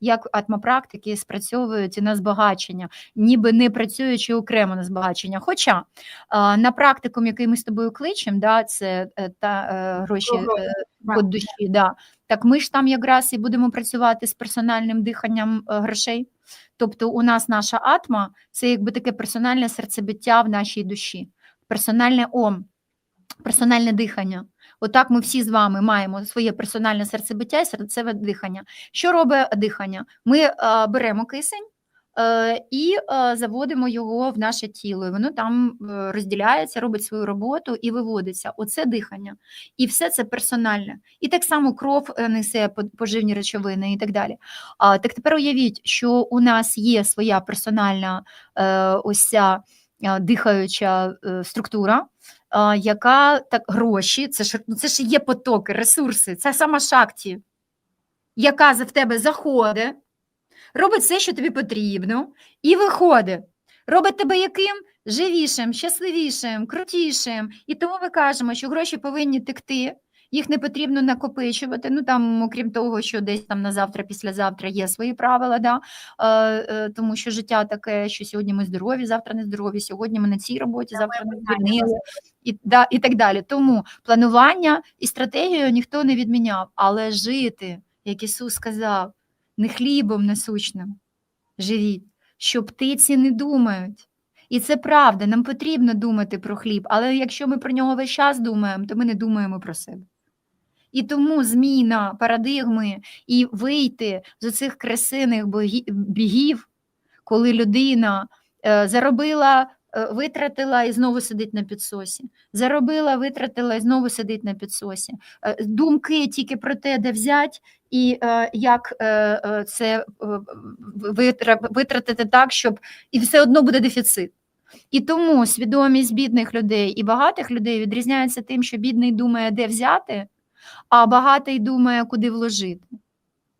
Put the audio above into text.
як атмопрактики спрацьовують на збагачення, ніби не працюючи окремо на збагачення. Хоча на практикум, який ми з тобою кличемо, да, це е, та е, гроші Ого, е, душі, да, так ми ж там якраз і будемо працювати з персональним диханням грошей. Тобто, у нас наша атма це якби таке персональне серцебиття в нашій душі, персональне ом, персональне дихання. Отак ми всі з вами маємо своє персональне серцебиття і серцеве дихання. Що робить дихання? Ми е, беремо кисень е, і е, заводимо його в наше тіло. І воно там розділяється, робить свою роботу і виводиться. Оце дихання. І все це персональне. І так само кров несе по- поживні речовини і так далі. Так тепер уявіть, що у нас є своя персональна ось ця дихаюча е, структура, яка так гроші, це ж ну, це ж є потоки, ресурси, це сама шакті, яка в тебе заходить, робить все, що тобі потрібно, і виходить. Робить тебе яким? Живішим, щасливішим, крутішим. І тому ми кажемо, що гроші повинні текти, їх не потрібно накопичувати. Ну там, окрім того, що десь там на завтра, післязавтра є свої правила, да? е, е, тому що життя таке, що сьогодні ми здорові, завтра не здорові, сьогодні ми на цій роботі, завтра не звільнили і, да, і так далі. Тому планування і стратегію ніхто не відміняв, але жити, як Ісус сказав, не хлібом насущним живіть, що птиці не думають. І це правда, нам потрібно думати про хліб, але якщо ми про нього весь час думаємо, то ми не думаємо про себе. І тому зміна парадигми і вийти з цих красивих богі- бігів, коли людина е, заробила, е, витратила і знову сидить на підсосі. Заробила, витратила і знову сидить на підсосі. Е, Думки тільки про те, де взять, і як це витратити так, щоб і все одно буде дефіцит. І тому свідомість бідних людей і багатих людей відрізняється тим, що бідний думає, де взяти, а багатий думає, куди вложити.